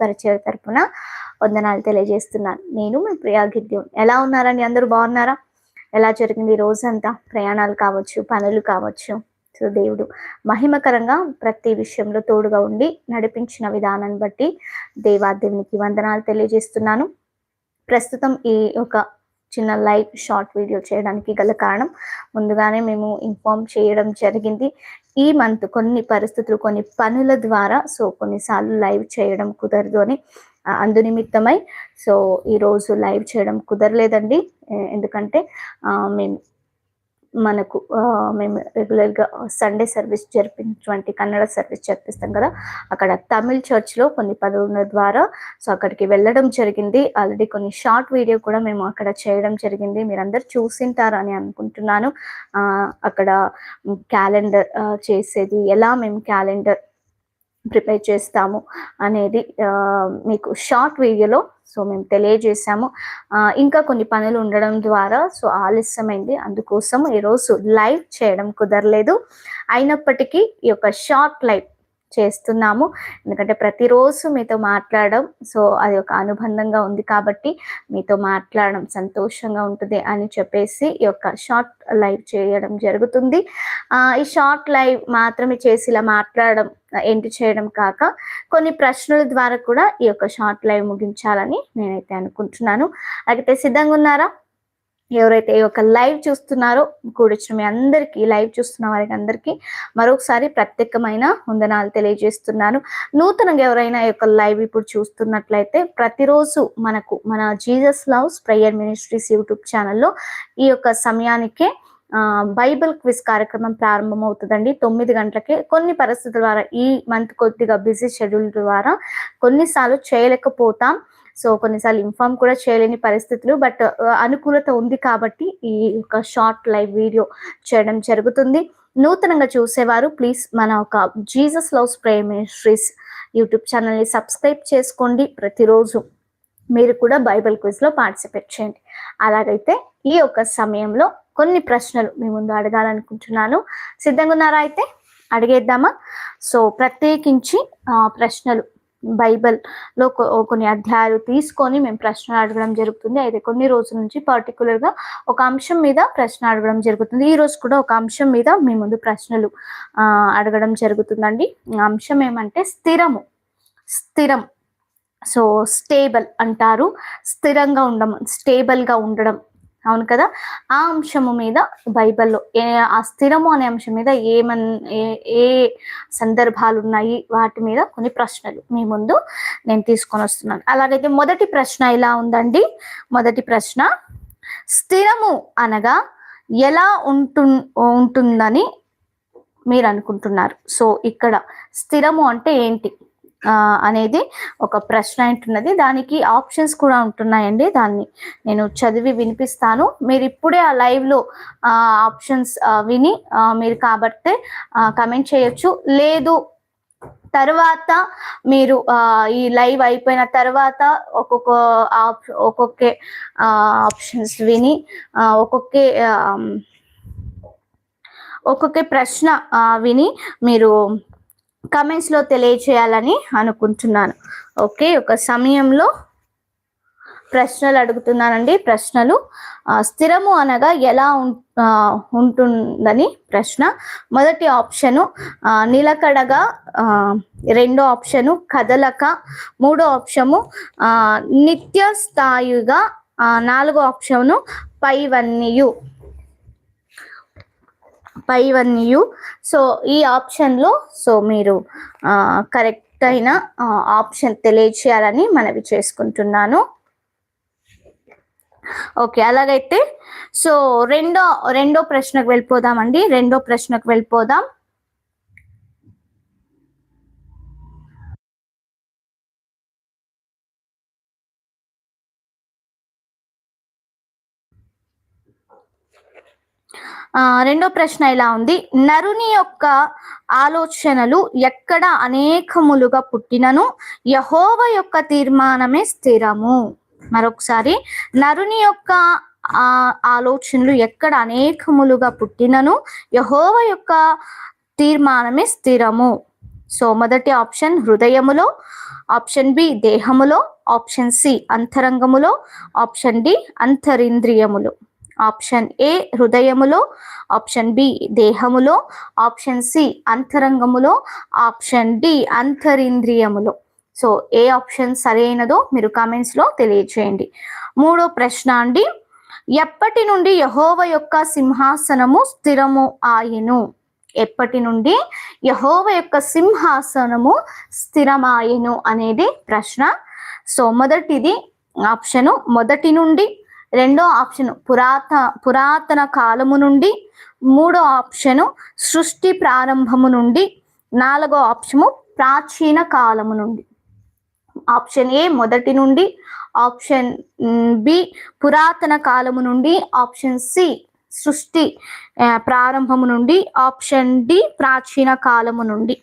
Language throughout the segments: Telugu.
పరిచయ తరపున వందనాలు తెలియజేస్తున్నాను. నేను మీ ప్రియా ఎలా ఉన్నారని అందరూ బాగున్నారా? ఎలా జరిగింది రోజంతా? ప్రయాణాలు కావచ్చు పనులు కావచ్చు. సో దేవుడు మహిమకరంగా ప్రతి విషయంలో తోడుగా ఉండి నడిపించిన విధానాన్ని బట్టి దేవాదేవునికి వందనాలు తెలియజేస్తున్నాను. ప్రస్తుతం ఈ ఒక చిన్న లైవ్ షార్ట్ వీడియో చేయడానికి గల కారణం ముందుగానే మేము ఇన్ఫార్మ్ చేయడం జరిగింది. ఈ మంత్ కొన్ని పరిస్థితులు కొన్ని పనుల ద్వారా సో కొన్నిసార్లు లైవ్ చేయడం కుదరదు అని అందునిమిత్తమై అందు నిమిత్తమై సో ఈరోజు లైవ్ చేయడం కుదరలేదండి. ఎందుకంటే మేము మనకు మేము రెగ్యులర్గా సండే సర్వీస్ జరిపినటువంటి కన్నడ సర్వీస్ జరిపిస్తాం కదా అక్కడ తమిళ్ చర్చ్లో కొన్ని పదవుల ద్వారా సో అక్కడికి వెళ్ళడం జరిగింది. ఆల్రెడీ కొన్ని షార్ట్ వీడియో కూడా మేము అక్కడ చేయడం జరిగింది. మీరందరూ చూసింటారు అని అనుకుంటున్నాను అక్కడ క్యాలెండర్ చేసేది ఎలా మేము క్యాలెండర్ ప్రిపేర్ చేస్తాము అనేది మీకు షార్ట్ వీడియోలో సో మేము తెలియజేసాము ఆ, ఇంకా కొన్ని పనులు ఉండడం ద్వారా సో ఆలస్యమైంది. అందుకోసం ఈరోజు లైవ్ చేయడం కుదరలేదు. అయినప్పటికీ ఈ యొక్క షార్ట్ లైవ్ చేస్తున్నాము. ఎందుకంటే ప్రతిరోజు మీతో మాట్లాడడం సో అది ఒక అనుబంధంగా ఉంది కాబట్టి మీతో మాట్లాడడం సంతోషంగా ఉంటుంది అని చెప్పేసి ఈ యొక్క షార్ట్ లైవ్ చేయడం జరుగుతుంది. ఈ షార్ట్ లైవ్ మాత్రమే చేసి ఇలా మాట్లాడడం ఎండ్ చేయడం కాక కొన్ని ప్రశ్నల ద్వారా కూడా ఈ యొక్క షార్ట్ లైవ్ ముగించాలని నేనైతే అనుకుంటున్నాను. అయితే సిద్ధంగా ఉన్నారా? ఎవరైతే ఈ యొక్క లైవ్ చూస్తున్నారో కూడొచ్చిన మీ అందరికీ లైవ్ చూస్తున్న వారికి అందరికీ మరొకసారి ప్రత్యేకమైన వందనాలు తెలియజేస్తున్నాను. నూతనంగా ఎవరైనా ఈ యొక్క లైవ్ ఇప్పుడు చూస్తున్నట్లయితే ప్రతిరోజు మనకు మన Jesus loves prayer ministries YouTube ఛానల్లో ఈ యొక్క సమయానికే బైబిల్ క్విజ్ కార్యక్రమం ప్రారంభమవుతుందండి. తొమ్మిది గంటలకే. కొన్ని పరిస్థితుల ద్వారా ఈ మంత్ కొద్దిగా బిజీ షెడ్యూల్ ద్వారా కొన్నిసార్లు చేయలేకపోతాం. సో కొన్నిసార్లు ఇన్ఫామ్ కూడా చేయలేని పరిస్థితులు బట్ అనుకూలత ఉంది కాబట్టి ఈ యొక్క షార్ట్ లైవ్ వీడియో చేయడం జరుగుతుంది. నూతనంగా చూసేవారు ప్లీజ్ మన ఒక Jesus loves pray ministries YouTube ఛానల్ని సబ్స్క్రైబ్ చేసుకోండి. ప్రతిరోజు మీరు కూడా బైబిల్ క్విజ్లో పార్టిసిపేట్ చేయండి. అలాగైతే ఈ యొక్క సమయంలో కొన్ని ప్రశ్నలు మీ ముందు అడగాలనుకుంటున్నాను. సిద్ధంగా ఉన్నారా అయితే? అడిగేద్దామా? సో ప్రత్యేకించి ప్రశ్నలు బైబిల్లో కొన్ని అధ్యాయాలు తీసుకొని మేము ప్రశ్నలు అడగడం జరుగుతుంది. అయితే కొన్ని రోజుల నుంచి పర్టికులర్గా గా ఒక అంశం మీద ప్రశ్న అడగడం జరుగుతుంది. ఈ రోజు కూడా ఒక అంశం మీద మీ ముందు ప్రశ్నలు ఆ, అడగడం జరుగుతుందండి. అంశం ఏమంటే స్థిరము. స్థిరం. సో స్టేబుల్ అంటారు. స్థిరంగా ఉండడం స్టేబుల్గా గా ఉండడం. అవును కదా? ఆ అంశము మీద బైబిల్లో ఏ ఆ స్థిరము అనే అంశం మీద ఏమన్ ఏ ఏ సందర్భాలు ఉన్నాయి వాటి మీద కొన్ని ప్రశ్నలు మీ ముందు నేను తీసుకొని వస్తున్నాను. అలాగైతే మొదటి ప్రశ్న ఇలా ఉందండి? మొదటి ప్రశ్న స్థిరము అనగా ఎలా ఉంటు ఉంటుందని మీరు అనుకుంటున్నారు. సో ఇక్కడ స్థిరము అంటే ఏంటి? అనేది ఒక ప్రశ్న ఉంటున్నది దానికి ఆప్షన్స్ కూడా ఉంటున్నాయండి. దాన్ని నేను చదివి వినిపిస్తాను. మీరు ఇప్పుడే ఆ లైవ్లో ఆప్షన్స్ విని మీరు కాబట్టి కమెంట్ చేయొచ్చు. లేదు తర్వాత మీరు ఈ లైవ్ అయిపోయిన తర్వాత ఒక్కొక్క ఆప్- ఒక్కొక్క ఆప్షన్స్ విని ఒక్కొక్క ఒక్కొక్క ప్రశ్న విని మీరు కమెంట్స్లో తెలియచేయాలని అనుకుంటున్నాను. ఓకే ఒక సమయంలో ప్రశ్నలు అడుగుతున్నానండి. ప్రశ్నలు స్థిరము అనగా ఎలా ఉం- ఉంటుందని ప్రశ్న. మొదటి ఆప్షను నిలకడగా రెండో ఆప్షను కదలక. మూడో ఆప్షము నిత్య స్థాయిగా నాలుగో ఆప్షను పైవన్నీయు పైవన్నీయు సో ఈ ఆప్షన్లో సో మీరు కరెక్ట్ అయిన ఆప్షన్ తెలియచేయాలని మనవి చేసుకుంటున్నాను. ఓకే అలాగైతే సో రెండో రెండో ప్రశ్నకు వెళ్ళిపోదామండి. రెండో ప్రశ్నకు వెళ్ళిపోదాం. రెండో ప్రశ్న ఇలా ఉంది? నరుని యొక్క ఆలోచనలు ఎక్కడ అనేకములుగా పుట్టినను? యహోవ యొక్క తీర్మానమే స్థిరము. మరొకసారి నరుని యొక్క ఆ ఆలోచనలు ఎక్కడ అనేకములుగా పుట్టినను? యహోవ యొక్క తీర్మానమే స్థిరము. సో మొదటి ఆప్షన్ హృదయములో ఆప్షన్ బి దేహములో ఆప్షన్ సి అంతరంగములో ఆప్షన్ డి అంతరింద్రియములు. ఆప్షన్ ఏ హృదయములో ఆప్షన్ బి దేహములో ఆప్షన్ సి అంతరంగములో ఆప్షన్ డి అంతరింద్రియములో. సో ఏ ఆప్షన్ సరైనదో మీరు కామెంట్స్లో తెలియచేయండి. మూడో ప్రశ్న అండి. ఎప్పటి నుండి యహోవ యొక్క సింహాసనము స్థిరము ఆయను? ఎప్పటి నుండి యహోవ యొక్క సింహాసనము స్థిరమాయను అనేది ప్రశ్న. సో మొదటిది ఆప్షను. మొదటి నుండి రెండో ఆప్షన్ పురాత పురాతన కాలము నుండి మూడో ఆప్షను సృష్టి ప్రారంభము నుండి నాలుగో ఆప్షను ప్రాచీన కాలము నుండి. ఆప్షన్ ఏ మొదటి నుండి ఆప్షన్ బి పురాతన కాలము నుండి ఆప్షన్ సి సృష్టి ప్రారంభము నుండి ఆప్షన్ డి ప్రాచీన కాలము నుండి.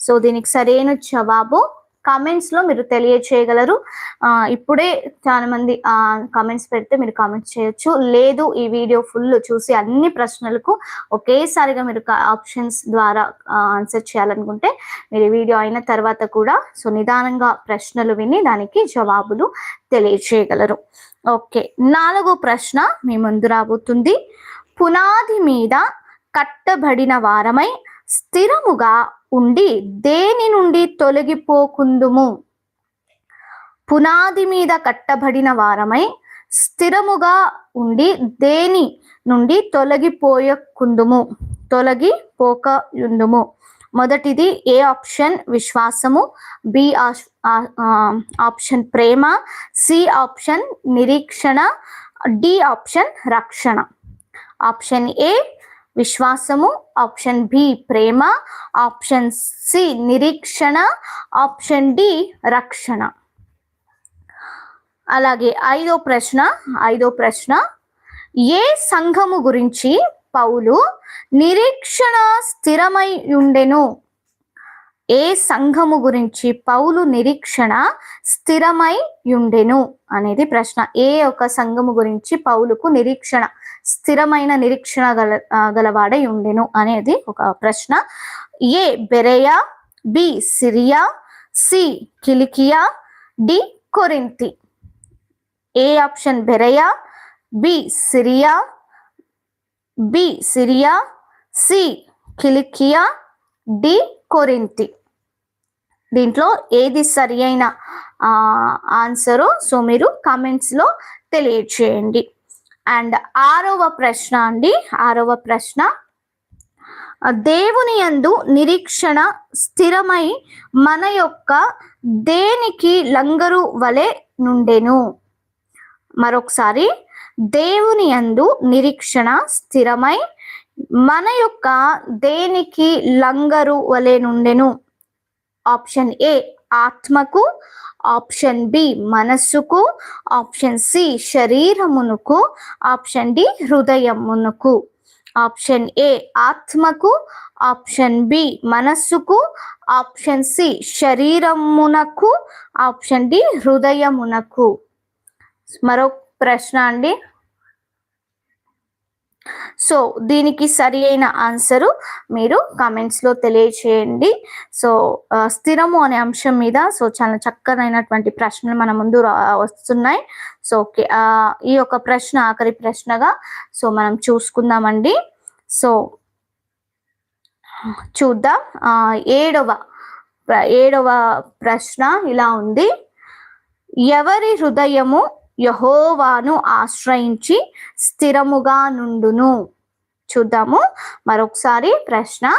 సో దీనికి సరైన జవాబు కామెంట్స్లో మీరు తెలియచేయగలరు. ఆ, ఇప్పుడే చాలా మంది ఆ కామెంట్స్ పెడితే మీరు కామెంట్స్ చేయొచ్చు. లేదు ఈ వీడియో ఫుల్ చూసి అన్ని ప్రశ్నలకు ఒకేసారిగా మీరు ఆప్షన్స్ ద్వారా ఆన్సర్ చేయాలనుకుంటే మీరు ఈ వీడియో అయిన తర్వాత కూడా సో నిదానంగా ప్రశ్నలు విని దానికి జవాబులు తెలియచేయగలరు. ఓకే నాలుగో ప్రశ్న మీ ముందు రాబోతుంది. పునాది మీద కట్టబడిన వారమై స్థిరముగా ఉండి దేని నుండి తొలగిపోకుందుము? పునాది మీద కట్టబడిన వారమై స్థిరముగా ఉండి దేని నుండి తొలగిపోయకుందుము? తొలగిపోకయుందుము మొదటిది ఏ ఆప్షన్? విశ్వాసము. బి ఆప్షన్ ప్రేమ. సి ఆప్షన్ నిరీక్షణ. డి ఆప్షన్ రక్షణ. Option A? విశ్వాసము ఆప్షన్ బి ప్రేమ ఆప్షన్ సి నిరీక్షణ ఆప్షన్ డి రక్షణ. అలాగే ఐదో ప్రశ్న ఐదో ప్రశ్న. ఏ సంఘము గురించి పౌలు నిరీక్షణ స్థిరమై ఉండెను? ఏ సంఘము గురించి పౌలు నిరీక్షణ స్థిరమై ఉండెను? అనేది ప్రశ్న. ఏ ఒక సంఘము గురించి పౌలుకు నిరీక్షణ? స్థిరమైన నిరీక్షణ గల గలవాడై ఉండెను అనేది ఒక ప్రశ్న. A Berea B Syria C కిలికియా D Corinth. A option Berea B Syria B Syria C కిలికియా D Corinth. దీంట్లో ఏది సరి అయిన ఆన్సరో సో మీరు కామెంట్స్లో తెలియచేయండి అండ్ ఆరవ ప్రశ్న అండి. ఆరవ ప్రశ్న. దేవుని యందు నిరీక్షణ స్థిరమై మన యొక్క దేనికి లంగరు వలె నుండెను? మరొకసారి. దేవుని యందు నిరీక్షణ స్థిరమై మన యొక్క దేనికి లంగరు వలె నుండెను? ఆప్షన్ ఏ ఆత్మకు. ఆప్షన్ బి మనస్సుకు ఆప్షన్ సి శరీరమునకు ఆప్షన్ డి హృదయమునకు. ఆప్షన్ ఏ ఆత్మకు ఆప్షన్ బి మనస్సుకు ఆప్షన్ సి శరీరమునకు ఆప్షన్ డి హృదయమునకు. మరో ప్రశ్న అండి. సో దీనికి సరి అయిన ఆన్సరు మీరు కామెంట్స్లో తెలియచేయండి. సో స్థిరము అనే అంశం మీద సో చాలా చక్కనైనటువంటి ప్రశ్నలు మన ముందు వస్తున్నాయి. సో ఓకే ఈ యొక్క ప్రశ్న ఆఖరి ప్రశ్నగా సో మనం చూసుకుందామండి. సో చూద్దాం. ఏడవ ఏడవ ప్రశ్న ఇలా ఉంది. ఎవరి హృదయము యహోవాను ఆశ్రయించి స్థిరముగా నుండును. చూద్దాము. మరొకసారి ప్రశ్న.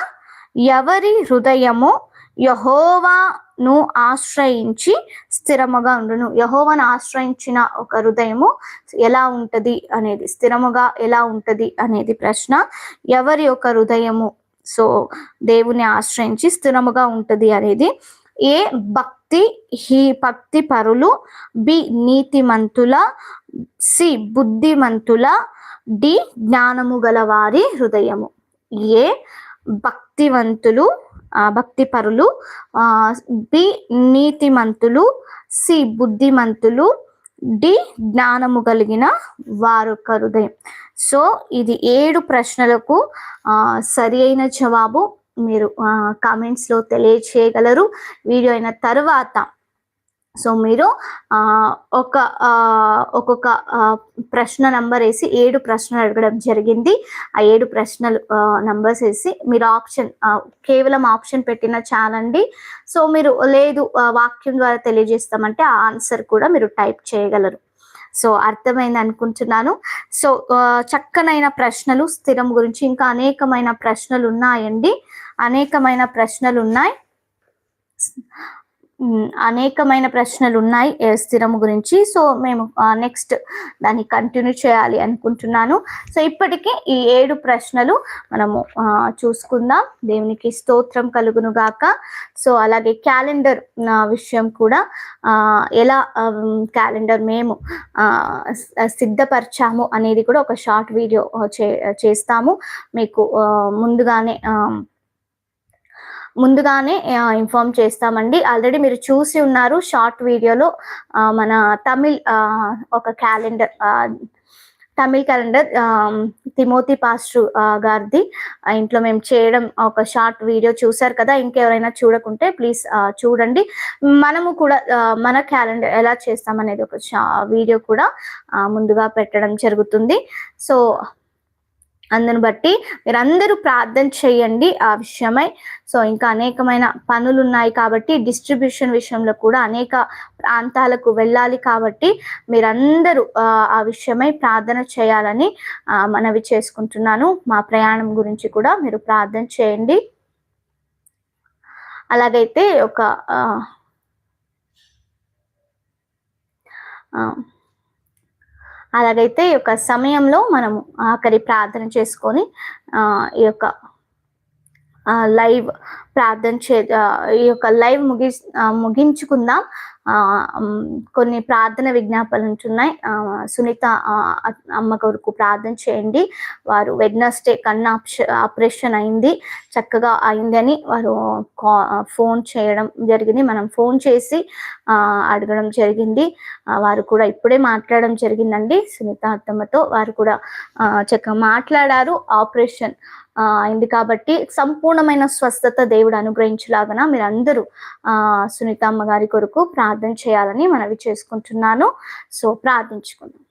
ఎవరి హృదయము యహోవాను ఆశ్రయించి స్థిరముగా ఉండును? యహోవాను ఆశ్రయించిన ఒక హృదయము ఎలా ఉంటది అనేది స్థిరముగా ఎలా ఉంటది అనేది ప్రశ్న. ఎవరి యొక్క హృదయము? సో దేవుని ఆశ్రయించి స్థిరముగా ఉంటది అనేది. ఏ భక్తి హీ భక్తి పరులు బి నీతిమంతుల సి బుద్ధిమంతుల డి జ్ఞానము గల వారి హృదయము. ఏ భక్తివంతులు భక్తి పరులు బి నీతిమంతులు సి బుద్ధిమంతులు డి జ్ఞానము కలిగిన వారు హృదయం. సో ఇది ఏడు ప్రశ్నలకు సరి అయిన జవాబు. మీరు కామెంట్స్లో తెలియచేయగలరు. వీడియో అయిన తర్వాత సో మీరు ఒక ఒక్కొక్క ప్రశ్న నంబర్ వేసి ఏడు ప్రశ్నలు అడగడం జరిగింది. ఆ ఏడు ప్రశ్నలు నంబర్స్ వేసి మీరు ఆప్షన్ కేవలం ఆప్షన్ పెట్టిన చాలండి. సో మీరు లేదు వాక్యం ద్వారా తెలియజేస్తామంటే ఆ ఆన్సర్ కూడా మీరు టైప్ చేయగలరు. సో అర్థమైంది అనుకుంటున్నాను. సో చక్కనైన ప్రశ్నలు స్థిరం గురించి ఇంకా అనేకమైన ప్రశ్నలు ఉన్నాయండి. అనేకమైన ప్రశ్నలు ఉన్నాయి. అనేకమైన ప్రశ్నలు ఉన్నాయి స్థిరము గురించి. సో మేము నెక్స్ట్ దాన్ని కంటిన్యూ చేయాలి అనుకుంటున్నాను. సో ఇప్పటికీ ఈ ఏడు ప్రశ్నలు మనము చూసుకుందాం. దేవునికి స్తోత్రం కలుగును గాక. సో అలాగే క్యాలెండర్ విషయం కూడా ఎలా క్యాలెండర్ మేము సిద్ధపరచాము అనేది కూడా ఒక షార్ట్ వీడియో చేస్తాము. మీకు ముందుగానే ముందుగానే ఇన్ఫార్మ్ చేస్తామండి. ఆల్రెడీ మీరు చూసి ఉన్నారు షార్ట్ వీడియోలో మన తమిళ్ ఒక calendar Tamil calendar Timothy pastor గారిది. ఇంట్లో మేము చేయడం ఒక షార్ట్ వీడియో చూసారు కదా ఇంకెవరైనా చూడకుంటే ప్లీజ్ చూడండి. మనము కూడా మన క్యాలెండర్ ఎలా చేస్తామనేది ఒక వీడియో కూడా ముందుగా పెట్టడం జరుగుతుంది. సో అందును బట్టి మీరందరూ ప్రార్థన చేయండి ఆ విషయమై. సో ఇంకా అనేకమైన పనులు ఉన్నాయి కాబట్టి డిస్ట్రిబ్యూషన్ విషయంలో కూడా అనేక ప్రాంతాలకు వెళ్ళాలి కాబట్టి మీరందరూ ఆ విషయమై ప్రార్థన చేయాలని మనవి చేసుకుంటున్నాను. మా ప్రయాణం గురించి కూడా మీరు ప్రార్థన చేయండి. అలాగైతే ఒక అలాగైతే ఈ యొక్క సమయంలో మనము ఆఖరి ప్రార్థన చేసుకొని ఈ యొక్క లైవ్ ప్రార్థన చే ఈ యొక్క లైవ్ ముగి ముగించుకుందాం. కొన్ని ప్రార్థన విజ్ఞాపనలు ఉంటున్నాయి. సునీత అమ్మ కొరకు ప్రార్థన చేయండి. వారు వెడ్నస్డే కన్ను ఆపరేషన్ అయింది. చక్కగా అయిందని వారు ఫోన్ చేయడం జరిగింది. మనం ఫోన్ చేసి అడగడం జరిగింది. వారు కూడా ఇప్పుడే మాట్లాడడం జరిగిందండి. సునీత అత్తమ్మతో వారు కూడా చక్కగా మాట్లాడారు. ఆపరేషన్ అయింది కాబట్టి సంపూర్ణమైన స్వస్థత దేవుడు అనుగ్రహించలాగన మీరందరూ ఆ సునీతమ్మ గారి కొరకు ప్రార్థన చేయాలని మనవి చేసుకుంటున్నాను. సో ప్రార్థించుకుందాం.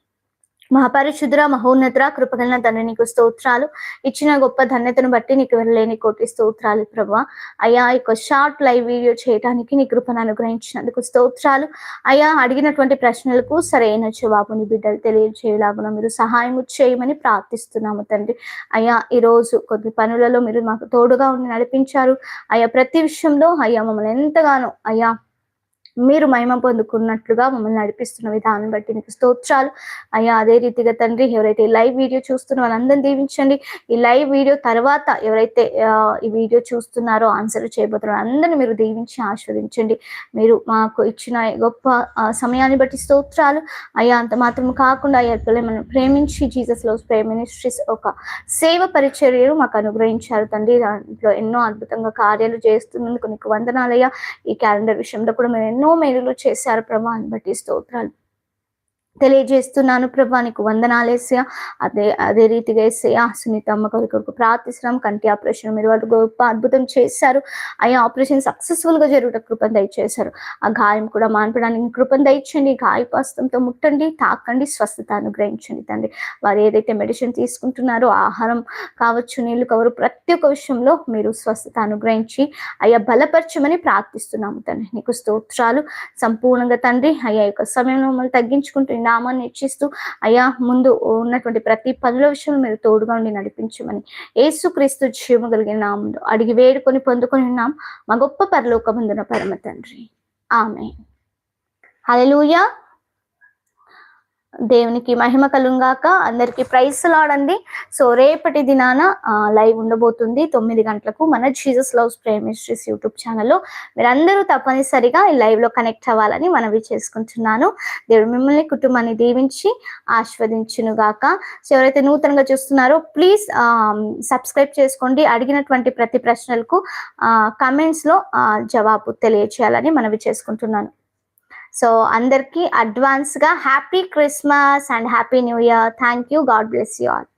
మహాపరిశుద్ర మహోన్నత కృపగలన తండ్రి నీకు స్తోత్రాలు. ఇచ్చిన గొప్ప ధన్యతను బట్టి నీకు వెళ్ళలేని కోటి స్తోత్రాలు ప్రభా అయ్యా ఇక షార్ట్ లైవ్ వీడియో చేయడానికి నీ కృపను అనుగ్రహించినందుకు స్తోత్రాలు. అయ్యా అడిగినటువంటి ప్రశ్నలకు సరైన జవాబుని బిడ్డలు తెలియజేయలాగున మీరు సహాయం చేయమని ప్రార్థిస్తున్నాము తండ్రి. అయ్యా ఈ రోజు కొద్ది పనులలో మీరు మాకు తోడుగా ఉండి నడిపించారు. అయ్యా ప్రతి విషయంలో అయ్యా మమ్మల్ని ఎంతగానో అయ్యా మీరు మహిమ పొందుకున్నట్లుగా మమ్మల్ని నడిపిస్తున్న విధానం బట్టి నీకు స్తోత్రాలు. అయ్యా అదే రీతిగా తండ్రి ఎవరైతే లైవ్ వీడియో చూస్తున్న వాళ్ళందరినీ దీవించండి. ఈ లైవ్ వీడియో తర్వాత ఎవరైతే ఈ వీడియో చూస్తున్నారో ఆన్సర్ చేయబోతున్నారో అందరిని మీరు దీవించి ఆస్వాదించండి. మీరు మాకు ఇచ్చిన గొప్ప సమయాన్ని బట్టి స్తోత్రాలు. అయ్యా అంత మాత్రం కాకుండా అయ్యా మనం ప్రేమించి జీసస్లో ప్రేమ మినిస్ట్రీస్ ఒక సేవ పరిచర్యలు మాకు అనుగ్రహించారు తండ్రి. దాంట్లో ఎన్నో అద్భుతంగా కార్యాలు చేస్తున్నందుకు నీకు వందనాలయ్యా ఈ క్యాలెండర్ విషయంలో కూడా మేము ఎన్నో ఎన్నో మేలులు చేశారు ప్రభా అని బట్టి స్తోత్రాలు. తెలియజేస్తున్నాను ప్రభా నీకు వందనాలేసా అదే అదే రీతిగా వేసేయా సునీత అమ్మ కొరకు కొరకు ప్రార్థిస్తున్నాం. కంటి ఆపరేషన్ మీరు వాళ్ళు గొప్ప అద్భుతం చేశారు. ఆ ఆపరేషన్ సక్సెస్ఫుల్గా జరుగుట కృపను దయచేశారు. ఆ గాయం కూడా మాన్పడానికి కృపను దయచండి. గాయపాస్తంతో ముట్టండి తాకండి స్వస్థత అనుగ్రహించండి తండ్రి. వారు ఏదైతే మెడిసిన్ తీసుకుంటున్నారో ఆహారం కావచ్చు నీళ్ళు కవరు ప్రతి ఒక్క విషయంలో మీరు స్వస్థత అనుగ్రహించి అయ్యా బలపరచమని ప్రార్థిస్తున్నాము తండ్రి. నీకు స్తోత్రాలు సంపూర్ణంగా తండ్రి. అయ్యా యొక్క సమయంలో మమ్మల్ని తగ్గించుకుంటూ నామాన్ని ఇచ్చిస్తూ అయ్యా ముందు ఉన్నటువంటి ప్రతి పనుల విషయంలో మీరు తోడుగా ఉండి నడిపించమని ఏసుక్రీస్తు జీవము కలిగిన నామంలో అడిగి వేడుకొని పొందుకొని ఉన్నాం. మా గొప్ప పరలోకముందున పరమ తండ్రి. ఆమె హలలుయా దేవునికి మహిమ కలుగాక అందరికి ప్రైస్ లాడండి. సో రేపటి దినాన లైవ్ ఉండబోతుంది తొమ్మిది గంటలకు మన జీసస్ లవ్స్ ప్రేమిస్ట్రీస్ యూట్యూబ్ ఛానల్లో. మీరందరూ తప్పనిసరిగా ఈ లైవ్లో కనెక్ట్ అవ్వాలని మనవి చేసుకుంటున్నాను. దేవుడు మిమ్మల్ని కుటుంబాన్ని దీవించి ఆస్వాదించునుగాక సో ఎవరైతే నూతనంగా చూస్తున్నారో ప్లీజ్ సబ్స్క్రైబ్ చేసుకోండి. అడిగినటువంటి ప్రతి ప్రశ్నలకు కమెంట్స్లో జవాబు తెలియచేయాలని మనవి చేసుకుంటున్నాను. సో అందరికీ అడ్వాన్స్గా happy Christmas and happy new year thank you God bless you all